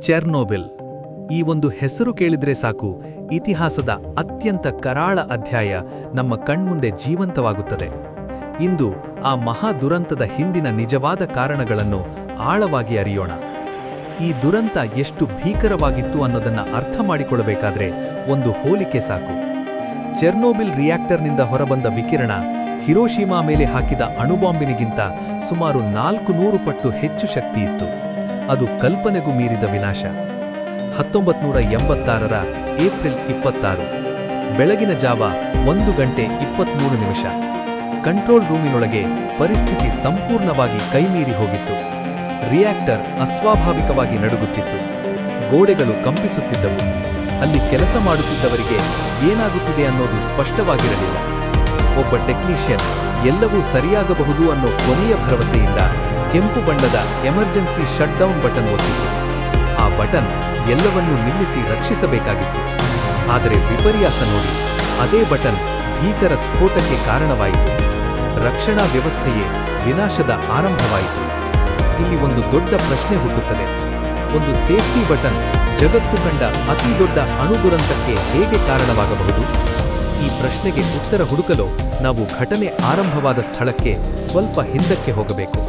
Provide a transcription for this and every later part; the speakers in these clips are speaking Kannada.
ಚೆರ್ನೋಬಿಲ್. ಈ ಒಂದು ಹೆಸರು ಕೇಳಿದ್ರೆ ಸಾಕು, ಇತಿಹಾಸದ ಅತ್ಯಂತ ಕರಾಳ ಅಧ್ಯಾಯ ನಮ್ಮ ಕಣ್ಮುಂದೆ ಜೀವಂತವಾಗುತ್ತದೆ. ಇಂದು ಆ ಮಹಾ ದುರಂತದ ಹಿಂದಿನ ನಿಜವಾದ ಕಾರಣಗಳನ್ನು ಆಳವಾಗಿ ಅರಿಯೋಣ. ಈ ದುರಂತ ಎಷ್ಟು ಭೀಕರವಾಗಿತ್ತು ಅನ್ನೋದನ್ನ ಅರ್ಥ ಮಾಡಿಕೊಳ್ಳಬೇಕಾದ್ರೆ ಒಂದು ಹೋಲಿಕೆ ಸಾಕು. ಚೆರ್ನೋಬಿಲ್ ರಿಯಾಕ್ಟರ್ನಿಂದ ಹೊರಬಂದ ವಿಕಿರಣ ಹಿರೋಶಿಮಾ ಮೇಲೆ ಹಾಕಿದ ಅಣುಬಾಂಬಿನಿಗಿಂತ ಸುಮಾರು ನಾಲ್ಕು ನೂರು ಪಟ್ಟು ಹೆಚ್ಚು ಶಕ್ತಿಯಿತ್ತು. ಅದು ಕಲ್ಪನೆಗೂ ಮೀರಿದ ವಿನಾಶ. ಹತ್ತೊಂಬತ್ತು ನೂರ ಎಂಬತ್ತಾರರ ಏಪ್ರಿಲ್ ಇಪ್ಪತ್ತಾರು, ಬೆಳಗಿನ ಜಾವ ಒಂದು ಗಂಟೆ ಇಪ್ಪತ್ಮೂರು ನಿಮಿಷ. ಕಂಟ್ರೋಲ್ ರೂಮಿನೊಳಗೆ ಪರಿಸ್ಥಿತಿ ಸಂಪೂರ್ಣವಾಗಿ ಕೈಮೀರಿ ಹೋಗಿತ್ತು. ರಿಯಾಕ್ಟರ್ ಅಸ್ವಾಭಾವಿಕವಾಗಿ ನಡುಗುತ್ತಿತ್ತು. ಗೋಡೆಗಳು ಕಂಪಿಸುತ್ತಿದ್ದವು. ಅಲ್ಲಿ ಕೆಲಸ ಮಾಡುತ್ತಿದ್ದವರಿಗೆ ಏನಾಗುತ್ತಿದೆ ಅನ್ನೋದು ಸ್ಪಷ್ಟವಾಗಿರಲಿಲ್ಲ. ಒಬ್ಬ ಟೆಕ್ನಿಷಿಯನ್ ಎಲ್ಲವೂ ಸರಿಯಾಗಬಹುದು ಅನ್ನೋ ಕೊನೆಯ ಭರವಸೆಯಿಂದ ಕೆಂಪು ಬಣ್ಣದ ಎಮರ್ಜೆನ್ಸಿ ಶಟ್ಡೌನ್ ಬಟನ್ ಒತ್ತಿತು. ಆ ಬಟನ್ ಎಲ್ಲವನ್ನೂ ನಿಲ್ಲಿಸಿ ರಕ್ಷಿಸಬೇಕಾಗಿತ್ತು. ಆದರೆ ವಿಪರ್ಯಾಸ ನೋಡಿ, ಅದೇ ಬಟನ್ ಭೀಕರ ಸ್ಫೋಟಕ್ಕೆ ಕಾರಣವಾಯಿತು. ರಕ್ಷಣಾ ವ್ಯವಸ್ಥೆಯೇ ವಿನಾಶದ ಆರಂಭವಾಯಿತು. ಇಲ್ಲಿ ಒಂದು ದೊಡ್ಡ ಪ್ರಶ್ನೆ ಹುಟ್ಟುತ್ತದೆ. ಒಂದು ಸೇಫ್ಟಿ ಬಟನ್ ಜಗತ್ತು ಕಂಡ ಅತಿ ದೊಡ್ಡ ಅಣುದುರಂತಕ್ಕೆ ಹೇಗೆ ಕಾರಣವಾಗಬಹುದು? ಈ ಪ್ರಶ್ನೆಗೆ ಉತ್ತರ ಹುಡುಕಲು ನಾವು ಘಟನೆ ಆರಂಭವಾದ ಸ್ಥಳಕ್ಕೆ ಸ್ವಲ್ಪ ಹಿಂದಕ್ಕೆ ಹೋಗಬೇಕು.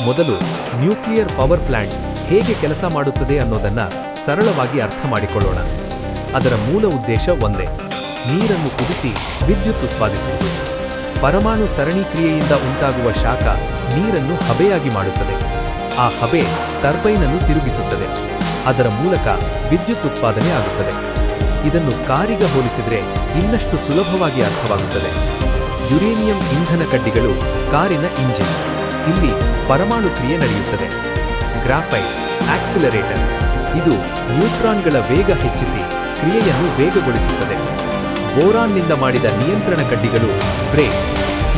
ಮೊದಲು ನ್ಯೂಕ್ಲಿಯರ್ ಪವರ್ ಪ್ಲಾಂಟ್ ಹೇಗೆ ಕೆಲಸ ಮಾಡುತ್ತದೆ ಅನ್ನೋದನ್ನ ಸರಳವಾಗಿ ಅರ್ಥ ಮಾಡಿಕೊಳ್ಳೋಣ. ಅದರ ಮೂಲ ಉದ್ದೇಶ ಒಂದೇ, ನೀರನ್ನು ಕುದಿಸಿ ವಿದ್ಯುತ್ ಉತ್ಪಾದಿಸುವುದು. ಪರಮಾಣು ಸರಣಿ ಕ್ರಿಯೆಯಿಂದ ಉಂಟಾಗುವ ಶಾಖ ನೀರನ್ನು ಹಬೆಯಾಗಿ ಮಾಡುತ್ತದೆ. ಆ ಹಬೆ ಟರ್ಬೈನ್ ಅನ್ನು ತಿರುಗಿಸುತ್ತದೆ. ಅದರ ಮೂಲಕ ವಿದ್ಯುತ್ ಉತ್ಪಾದನೆ ಆಗುತ್ತದೆ. ಇದನ್ನು ಕಾರಿಗೆ ಹೋಲಿಸಿದರೆ ಇನ್ನಷ್ಟು ಸುಲಭವಾಗಿ ಅರ್ಥವಾಗುತ್ತದೆ. ಯುರೇನಿಯಂ ಇಂಧನ ಕಡ್ಡಿಗಳು ಕಾರಿನ ಇಂಜಿನ್. ಇಲ್ಲಿ ಪರಮಾಣು ಕ್ರಿಯೆ ನಡೆಯುತ್ತದೆ. ಗ್ರಾಫೈಟ್, ಆಕ್ಸಿಲರೇಟರ್, ಇದು ನ್ಯೂಟ್ರಾನ್ಗಳ ವೇಗ ಹೆಚ್ಚಿಸಿ ಕ್ರಿಯೆಯನ್ನು ವೇಗಗೊಳಿಸುತ್ತದೆ. ಬೋರಾನ್ನಿಂದ ಮಾಡಿದ ನಿಯಂತ್ರಣ ಕಡ್ಡಿಗಳು, ಬ್ರೇಕ್,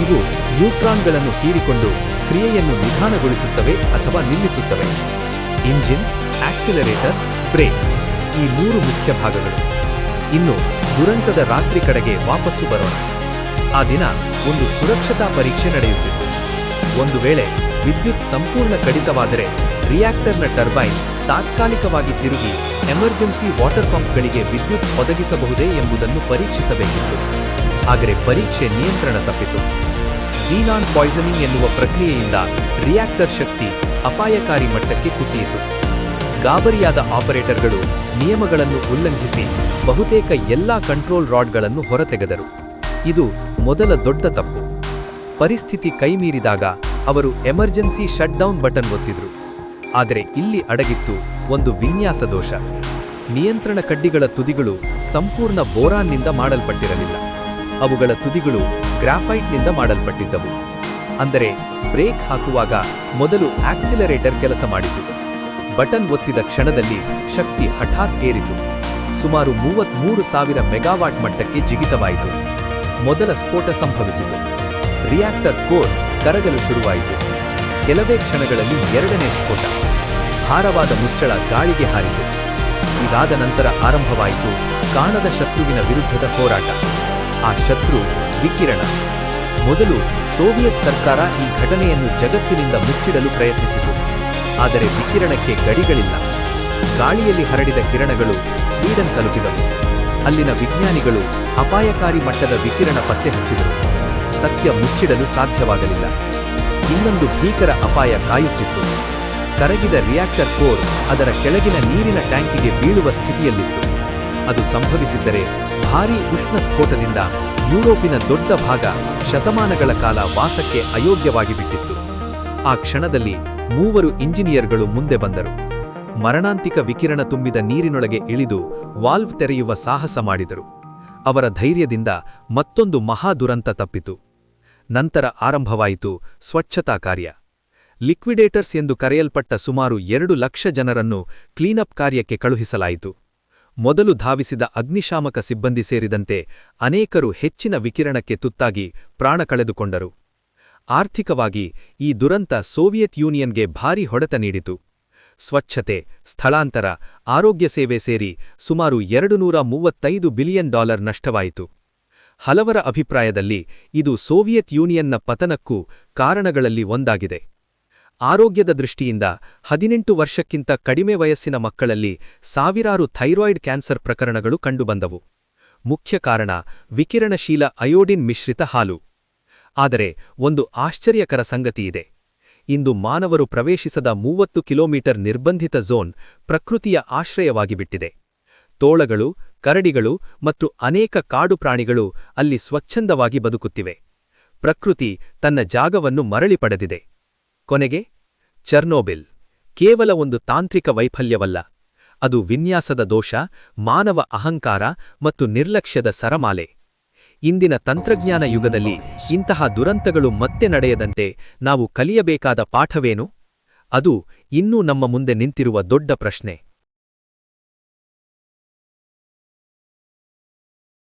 ಇವು ನ್ಯೂಟ್ರಾನ್ಗಳನ್ನು ಹೀರಿಕೊಂಡು ಕ್ರಿಯೆಯನ್ನು ನಿಧಾನಗೊಳಿಸುತ್ತವೆ ಅಥವಾ ನಿಲ್ಲಿಸುತ್ತವೆ. ಇಂಜಿನ್, ಆಕ್ಸಿಲರೇಟರ್, ಬ್ರೇಕ್, ಈ ಮೂರು ಮುಖ್ಯ ಭಾಗಗಳು. ಇನ್ನು ದುರಂತದ ರಾತ್ರಿ ಕಡೆಗೆ ವಾಪಸ್ಸು ಬರೋಣ. ಆ ದಿನ ಒಂದು ಸುರಕ್ಷತಾ ಪರೀಕ್ಷೆ ನಡೆಯುತ್ತಿತ್ತು. ಒಂದು ವೇಳೆ ವಿದ್ಯುತ್ ಸಂಪೂರ್ಣ ಕಡಿತವಾದರೆ ರಿಯಾಕ್ಟರ್ನ ಟರ್ಬೈನ್ ತಾತ್ಕಾಲಿಕವಾಗಿ ತಿರುಗಿ ಎಮರ್ಜೆನ್ಸಿ ವಾಟರ್ ಪಂಪ್ಗಳಿಗೆ ವಿದ್ಯುತ್ ಒದಗಿಸಬಹುದೇ ಎಂಬುದನ್ನು ಪರೀಕ್ಷಿಸಬೇಕಿತ್ತು. ಆದರೆ ಪರೀಕ್ಷೆ ನಿಯಂತ್ರಣ ತಪ್ಪಿತು. ಝೀನಾನ್ ಪಾಯ್ಸನಿಂಗ್ ಎನ್ನುವ ಪ್ರಕ್ರಿಯೆಯಿಂದ ರಿಯಾಕ್ಟರ್ ಶಕ್ತಿ ಅಪಾಯಕಾರಿ ಮಟ್ಟಕ್ಕೆ ಕುಸಿಯಿತು. ಗಾಬರಿಯಾದ ಆಪರೇಟರ್ಗಳು ನಿಯಮಗಳನ್ನು ಉಲ್ಲಂಘಿಸಿ ಬಹುತೇಕ ಎಲ್ಲಾ ಕಂಟ್ರೋಲ್ ರಾಡ್ಗಳನ್ನು ಹೊರತೆಗೆದರು. ಇದು ಮೊದಲ ದೊಡ್ಡ ತಪ್ಪು. ಪರಿಸ್ಥಿತಿ ಕೈಮೀರಿದಾಗ ಅವರು ಎಮರ್ಜೆನ್ಸಿ ಶಟ್ಡೌನ್ ಬಟನ್ ಒತ್ತಿದ್ರು. ಆದರೆ ಇಲ್ಲಿ ಅಡಗಿತ್ತು ಒಂದು ವಿನ್ಯಾಸ ದೋಷ. ನಿಯಂತ್ರಣ ಕಡ್ಡಿಗಳ ತುದಿಗಳು ಸಂಪೂರ್ಣ ಬೋರಾನ್ನಿಂದ ಮಾಡಲ್ಪಟ್ಟಿರಲಿಲ್ಲ. ಅವುಗಳ ತುದಿಗಳು ಗ್ರಾಫೈಟ್ನಿಂದ ಮಾಡಲ್ಪಟ್ಟಿದ್ದವು. ಅಂದರೆ ಬ್ರೇಕ್ ಹಾಕುವಾಗ ಮೊದಲು ಆಕ್ಸಿಲರೇಟರ್ ಕೆಲಸ ಮಾಡಿತು. ಬಟನ್ ಒತ್ತಿದ ಕ್ಷಣದಲ್ಲಿ ಶಕ್ತಿ ಹಠಾತ್ ಏರಿತು. ಸುಮಾರು ಮೂವತ್ಮೂರು ಸಾವಿರ ಮೆಗಾವಾಟ್ ಮಟ್ಟಕ್ಕೆ ಜಿಗಿತವಾಯಿತು. ಮೊದಲ ಸ್ಫೋಟ ಸಂಭವಿಸಿತು. ರಿಯಾಕ್ಟರ್ ಕೋರ್ ಕರಗಲು ಶುರುವಾಯಿತು. ಕೆಲವೇ ಕ್ಷಣಗಳಲ್ಲಿ ಎರಡನೇ ಸ್ಫೋಟ. ಭಾರವಾದ ಮುಚ್ಚಳ ಗಾಳಿಗೆ ಹಾರಿತು. ಇದಾದ ನಂತರ ಆರಂಭವಾಯಿತು ಕಾಣದ ಶತ್ರುವಿನ ವಿರುದ್ಧದ ಹೋರಾಟ. ಆ ಶತ್ರು ವಿಕಿರಣ. ಮೊದಲು ಸೋವಿಯತ್ ಸರ್ಕಾರ ಈ ಘಟನೆಯನ್ನು ಜಗತ್ತಿನಿಂದ ಮುಚ್ಚಿಡಲು ಪ್ರಯತ್ನಿಸಿತು. ಆದರೆ ವಿಕಿರಣಕ್ಕೆ ಗಡಿಗಳಿಲ್ಲ. ಗಾಳಿಯಲ್ಲಿ ಹರಡಿದ ಕಿರಣಗಳು ಸ್ವೀಡನ್ ತಲುಪಿದವು. ಅಲ್ಲಿನ ವಿಜ್ಞಾನಿಗಳು ಅಪಾಯಕಾರಿ ಮಟ್ಟದ ವಿಕಿರಣ ಪತ್ತೆ ಹಚ್ಚಿದರು. ಸತ್ಯ ಮುಚ್ಚಿಡಲು ಸಾಧ್ಯವಾಗಲಿಲ್ಲ. ಇನ್ನೊಂದು ಭೀಕರ ಅಪಾಯ ಕಾಯುತ್ತಿತ್ತು. ಕರಗಿದ ರಿಯಾಕ್ಟರ್ ಕೋರ್ ಅದರ ಕೆಳಗಿನ ನೀರಿನ ಟ್ಯಾಂಕಿಗೆ ಬೀಳುವ ಸ್ಥಿತಿಯಲ್ಲಿತ್ತು. ಅದು ಸಂಭವಿಸಿದ್ದರೆ ಭಾರೀ ಉಷ್ಣ ಸ್ಫೋಟದಿಂದ ಯುರೋಪಿನ ದೊಡ್ಡ ಭಾಗ ಶತಮಾನಗಳ ಕಾಲ ವಾಸಕ್ಕೆ ಅಯೋಗ್ಯವಾಗಿ ಬಿಟ್ಟಿತ್ತು ಆ ಕ್ಷಣದಲ್ಲಿ ಮೂವರು ಇಂಜಿನಿಯರ್ಗಳು ಮುಂದೆ ಬಂದರು. ಮರಣಾಂತಿಕ ವಿಕಿರಣ ತುಂಬಿದ ನೀರಿನೊಳಗೆ ಇಳಿದು ವಾಲ್ವ್ ತೆರೆಯುವ ಸಾಹಸ ಮಾಡಿದರು. ಅವರ ಧೈರ್ಯದಿಂದ ಮತ್ತೊಂದು ಮಹಾದುರಂತ ತಪ್ಪಿತು. ನಂತರ ಆರಂಭವಾಯಿತು ಸ್ವಚ್ಛತಾ ಕಾರ್ಯ. ಲಿಕ್ವಿಡೇಟರ್ಸ್ ಎಂದು ಕರೆಯಲ್ಪಟ್ಟ ಸುಮಾರು ಎರಡು ಲಕ್ಷ ಜನರನ್ನು ಕ್ಲೀನಪ್ ಕಾರ್ಯಕ್ಕೆ ಕಳುಹಿಸಲಾಯಿತು. ಮೊದಲು ಧಾವಿಸಿದ ಅಗ್ನಿಶಾಮಕ ಸಿಬ್ಬಂದಿ ಸೇರಿದಂತೆ ಅನೇಕರು ಹೆಚ್ಚಿನ ವಿಕಿರಣಕ್ಕೆ ತುತ್ತಾಗಿ ಪ್ರಾಣ ಕಳೆದುಕೊಂಡರು. ಆರ್ಥಿಕವಾಗಿ ಈ ದುರಂತ ಸೋವಿಯತ್ ಯೂನಿಯನ್ಗೆ ಭಾರಿ ಹೊಡೆತ ನೀಡಿತು. ಸ್ವಚ್ಛತೆ, ಸ್ಥಳಾಂತರ, ಆರೋಗ್ಯ ಸೇವೆ ಸೇರಿ ಸುಮಾರು ಎರಡು ಬಿಲಿಯನ್ ಡಾಲರ್ ನಷ್ಟವಾಯಿತು. ಹಲವರ ಅಭಿಪ್ರಾಯದಲ್ಲಿ ಇದು ಸೋವಿಯತ್ ಯೂನಿಯನ್ನ ಪತನಕ್ಕೂ ಕಾರಣಗಳಲ್ಲಿ ಒಂದಾಗಿದೆ. ಆರೋಗ್ಯದ ದೃಷ್ಟಿಯಿಂದ ಹದಿನೆಂಟು ವರ್ಷಕ್ಕಿಂತ ಕಡಿಮೆ ವಯಸ್ಸಿನ ಮಕ್ಕಳಲ್ಲಿ ಸಾವಿರಾರು ಥೈರಾಯ್ಡ್ ಕ್ಯಾನ್ಸರ್ ಪ್ರಕರಣಗಳು ಕಂಡುಬಂದವು. ಮುಖ್ಯ ಕಾರಣ ವಿಕಿರಣಶೀಲ ಅಯೋಡಿನ್ ಮಿಶ್ರಿತ ಹಾಲು. ಆದರೆ ಒಂದು ಆಶ್ಚರ್ಯಕರ ಸಂಗತಿಯಿದೆ. ಇಂದು ಮಾನವರು ಪ್ರವೇಶಿಸದ ಮೂವತ್ತು ಕಿಲೋಮೀಟರ್ ನಿರ್ಬಂಧಿತ ಝೋನ್ ಪ್ರಕೃತಿಯ ಆಶ್ರಯವಾಗಿಬಿಟ್ಟಿದೆ. ತೋಳಗಳು, ಕರಡಿಗಳು ಮತ್ತು ಅನೇಕ ಕಾಡು ಪ್ರಾಣಿಗಳು ಅಲ್ಲಿ ಸ್ವಚ್ಛಂದವಾಗಿ ಬದುಕುತ್ತಿವೆ. ಪ್ರಕೃತಿ ತನ್ನ ಜಾಗವನ್ನು ಮರಳಿ ಪಡೆದಿದೆ. ಕೊನೆಗೆ, ಚರ್ನೋಬಿಲ್, ಕೇವಲ ಒಂದು ತಾಂತ್ರಿಕ ವೈಫಲ್ಯವಲ್ಲ. ಅದು ವಿನ್ಯಾಸದ ದೋಷ, ಮಾನವ ಅಹಂಕಾರ ಮತ್ತು ನಿರ್ಲಕ್ಷ್ಯದ ಸರಮಾಲೆ. ಇಂದಿನ ತಂತ್ರಜ್ಞಾನ ಯುಗದಲ್ಲಿ ಇಂತಹ ದುರಂತಗಳು ಮತ್ತೆ ನಡೆಯದಂತೆ ನಾವು ಕಲಿಯಬೇಕಾದ ಪಾಠವೇನು? ಅದು ಇನ್ನೂ ನಮ್ಮ ಮುಂದೆ ನಿಂತಿರುವ ದೊಡ್ಡ ಪ್ರಶ್ನೆ.